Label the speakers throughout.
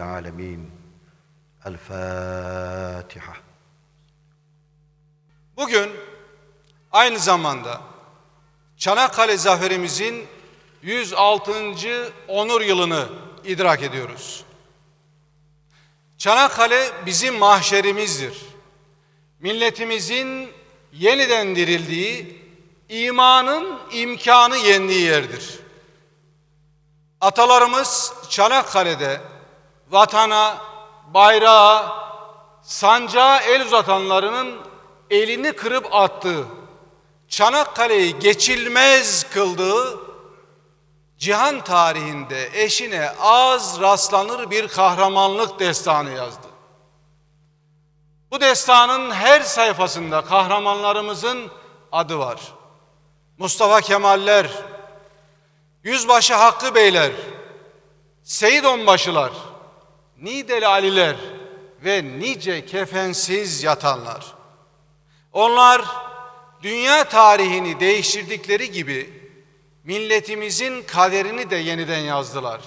Speaker 1: العالمين الفاتحه
Speaker 2: Bugün aynı zamanda Çanakkale zaferimizin 106. onur yılını idrak ediyoruz. Çanakkale bizim mahşerimizdir. Milletimizin yeniden dirildiği, imanın imkanı yendiği yerdir. Atalarımız Çanakkale'de vatana, bayrağa, sancağa el uzatanlarının elini kırıp attığı, Çanakkale'yi geçilmez kıldığı, cihan tarihinde eşine az rastlanır bir kahramanlık destanı yazdı. Bu destanın her sayfasında kahramanlarımızın adı var. Mustafa Kemaller, Yüzbaşı Hakkı Beyler, Seyit Onbaşılar, Nideli Aliler ve nice kefensiz yatanlar. Onlar dünya tarihini değiştirdikleri gibi milletimizin kaderini de yeniden yazdılar.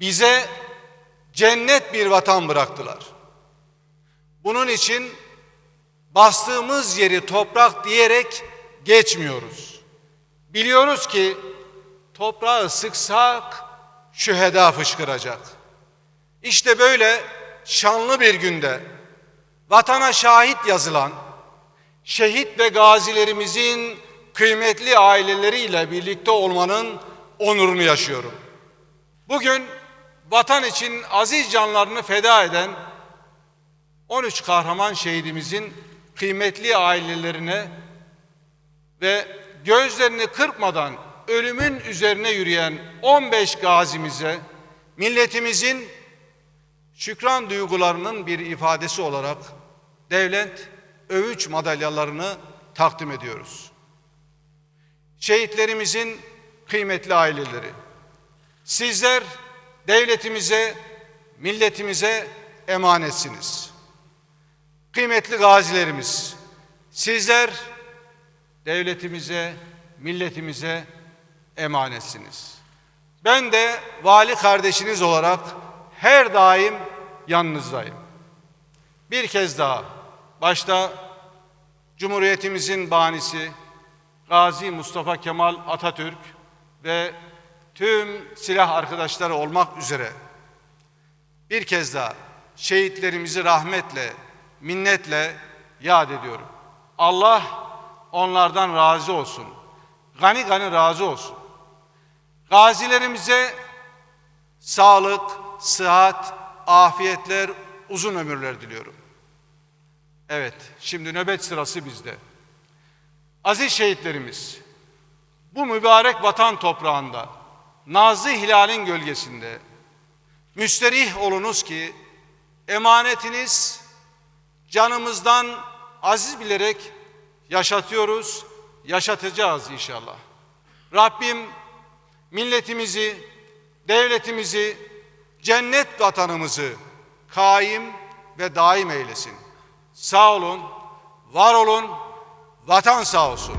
Speaker 2: Bize cennet bir vatan bıraktılar. Bunun için bastığımız yeri toprak diyerek geçmiyoruz. Biliyoruz ki toprağı sıksak şüheda fışkıracak. İşte böyle şanlı bir günde vatana şahit yazılan şehit ve gazilerimizin kıymetli aileleriyle birlikte olmanın onurunu yaşıyorum. Bugün vatan için aziz canlarını feda eden 13 kahraman şehidimizin kıymetli ailelerine ve gözlerini kırpmadan ölümün üzerine yürüyen 15 gazimize milletimizin şükran duygularının bir ifadesi olarak devlet övüç madalyalarını takdim ediyoruz. Şehitlerimizin kıymetli aileleri, sizler devletimize, milletimize emanetsiniz. Kıymetli gazilerimiz, sizler devletimize, milletimize emanetsiniz. Ben de vali kardeşiniz olarak her daim yanınızdayım. Bir kez daha başta Cumhuriyetimizin banisi Gazi Mustafa Kemal Atatürk ve tüm silah arkadaşları olmak üzere bir kez daha şehitlerimizi rahmetle, minnetle yad ediyorum. Allah onlardan razı olsun. Gani gani razı olsun. Gazilerimize sağlık, sıhhat, afiyetler, uzun ömürler diliyorum. Evet, şimdi nöbet sırası bizde. Aziz şehitlerimiz, bu mübarek vatan toprağında, nazlı hilalin gölgesinde müsterih olunuz ki emanetiniz canımızdan aziz bilerek yaşatıyoruz, yaşatacağız inşallah. Rabbim milletimizi, devletimizi, cennet vatanımızı kaim ve daim eylesin. Sağ olun, var olun, vatan sağ olsun.